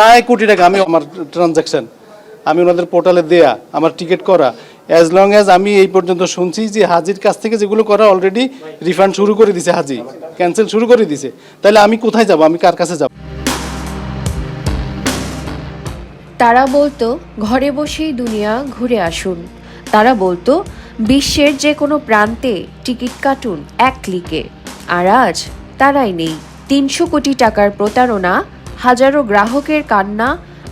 প্রায় কোটি টাকা আমি আমার ট্রানজাকশন আমি ওনাদের পোর্টালে দেয়া, আমার টিকিট করা। অ্যাজ লং অ্যাজ আমি এই পর্যন্ত শুনছি যে হাজির কাছ থেকে যেগুলো করা অলরেডি রিফান্ড শুরু করে দিছে হাজি ক্যান্সেল শুরু করে দিছে। তাহলে আমি কোথায় যাব? আমি কার কাছে যাব? তারা বলতো, ঘরে বসেই দুনিয়া ঘুরে আসুন। তারা বলতো, বিশ্বের যে কোনো প্রান্তে টিকিট কাটুন এক ক্লিকে। আর আজ তারাই নেই। তিনশো কোটি টাকার প্রতারণা হাজারো গ্রাহকের কান্না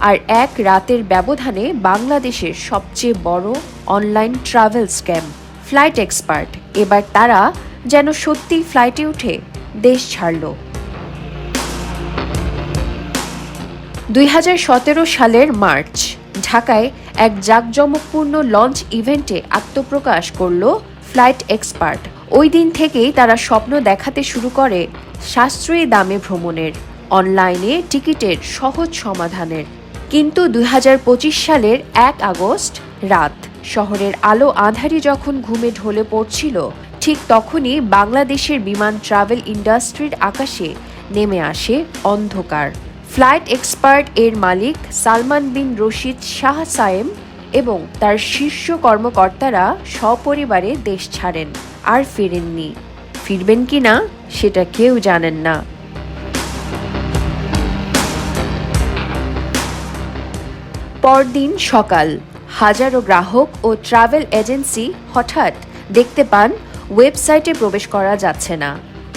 আর এক রাতের ব্যবধানে বাংলাদেশের সবচেয়ে বড় online travel scam, flight expert. এবার তারা যেন সত্যিই ফ্লাইটে উঠে দেশ ছাড়লো। দুই সালের মার্চ, ঢাকায় এক জাঁকজমকপূর্ণ লঞ্চ ইভেন্টে আত্মপ্রকাশ করল ফ্লাইট এক্সপার্ট। ওই দিন থেকেই তারা স্বপ্ন দেখাতে শুরু করে সাশ্রয়ী দামে ভ্রমণের। অনলাইনে টিকিটের সহজ সমাধানের। কিন্তু দু হাজার পঁচিশ সালের এক আগস্ট রাত, শহরের আলো আধারি যখন ঘুমে ঢলে পড়ছিল, ঠিক তখনই বাংলাদেশের বিমান ট্রাভেল ইন্ডাস্ট্রির আকাশে নেমে আসে অন্ধকার। ফ্লাইট এক্সপার্ট এর মালিক সালমান বিন রশিদ শাহ সায়েম এবং তার শীর্ষ কর্মকর্তারা সপরিবারে দেশ ছাড়েন, আর ফেরেননি। ফিরবেন কি না, সেটা কেউ জানেন না। পরদিন সকাল, হাজারো গ্রাহক ও ট্রাভেল এজেন্সি হঠাৎ দেখতে পান, ওয়েবসাইটে প্রবেশ করা যাচ্ছে না।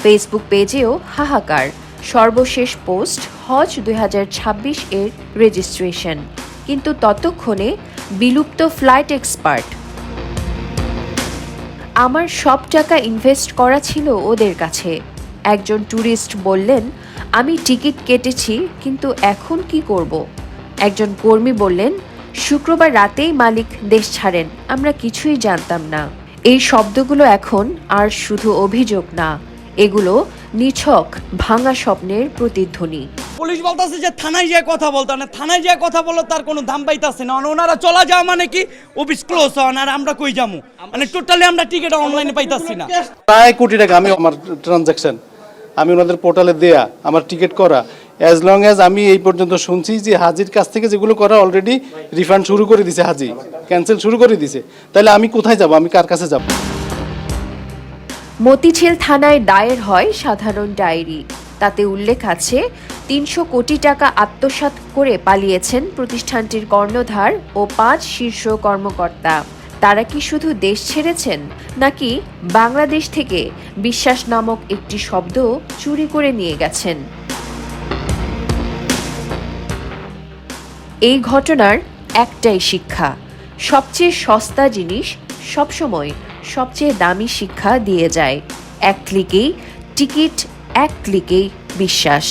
ফেসবুক পেজেও হাহাকার। সর্বশেষ পোস্ট হজ দু হাজার ছাব্বিশ এর রেজিস্ট্রেশন। কিন্তু ততক্ষণে বিলুপ্ত ফ্লাইট এক্সপার্ট। আমার সব টাকা ইনভেস্ট করা ছিল ওদের কাছে। একজন ট্যুরিস্ট বললেন, আমি টিকিট কেটেছি, কিন্তু এখন কি করব? একজন কর্মী বললেন শুক্রবার রাতেই মালিক দেশ ছাড়েন আমরা কিছুই জানতাম না। এই শব্দগুলো এখন আর শুধু অভিযোগ না এগুলো নিছক ভাঙা স্বপ্নের প্রতিধ্বনি। পুলিশ বলতেছে যে থানায় যেয়ে কথা বলতে না থানায় যেয়ে কথা বলো তার কোনো দাম পাইতাছে না। ওনারা চলা যাওয়া মানে কি? অফিস ক্লোজ হন আর আমরা কই যামু মানে টোটালি আমরা টিকিট অনলাইনে পাইতাছি না। প্রায় কোটি টাকা আমি আমার ট্রানজাকশন আমি ওনাদের পোর্টালে দেয়া আমার টিকিট করা অ্যাজ লং অ্যাজ আমি এই পর্যন্ত শুনছি যে হাজির কাছ থেকে যেগুলো করা অলরেডি রিফান্ড শুরু করে দিছে হাজি ক্যান্সেল শুরু করে দিছে, তাহলে আমি কোথায় যাব? আমি কার কাছে যাব? মতিঝিল থানায় দায়ের হয় সাধারণ ডায়েরি। তাতে উল্লেখ আছে, তিনশো কোটি টাকা আত্মসাৎ করে পালিয়েছেন প্রতিষ্ঠানটির কর্ণধার ও পাঁচ শীর্ষ কর্মকর্তা। তারা কি শুধু দেশ ছেড়েছেন, নাকি বাংলাদেশ থেকে বিশ্বাস নামক একটি শব্দ চুরি করে নিয়ে গেছেন? এই ঘটনার একটাই শিক্ষা। সবচেয়ে সস্তা জিনিস সবসময় সবচেয়ে দামি শিক্ষা দিয়ে যায়। এক ক্লিকেই টিকিট, এক ক্লিকেই বিশ্বাস।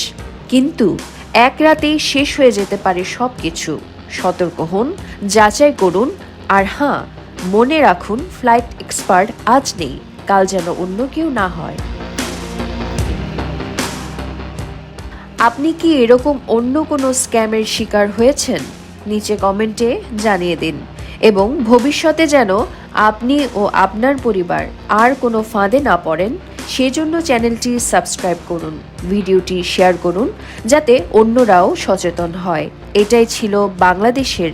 কিন্তু এক রাতেই শেষ হয়ে যেতে পারে সব কিছু সতর্ক হন, যাচাই করুন, আর হ্যাঁ মনে রাখুন, ফ্লাইট এক্সপার্ট আজ নেই, কাল যেন অন্য কেউ না হয়। আপনি কি এরকম অন্য কোনো স্ক্যামের শিকার হয়েছেন? নিচে কমেন্টে জানিয়ে দিন। এবং ভবিষ্যতে যেন আপনি ও আপনার পরিবার আর কোনো ফাঁদে না পড়েন, সেজন্য চ্যানেলটি সাবস্ক্রাইব করুন, ভিডিওটি শেয়ার করুন, যাতে অন্যরাও সচেতন হয়। এটাই ছিল বাংলাদেশের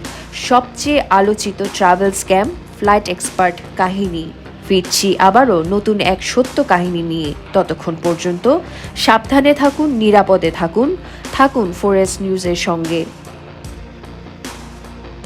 সবচেয়ে আলোচিত ট্রাভেল স্ক্যাম, ফ্লাইট এক্সপার্ট কাহিনী। ফিরছি আবারও নতুন এক সত্য কাহিনী নিয়ে। ততক্ষণ পর্যন্ত সাবধানে থাকুন, নিরাপদে থাকুন। থাকুন ফরেস্ট নিউজের সঙ্গে।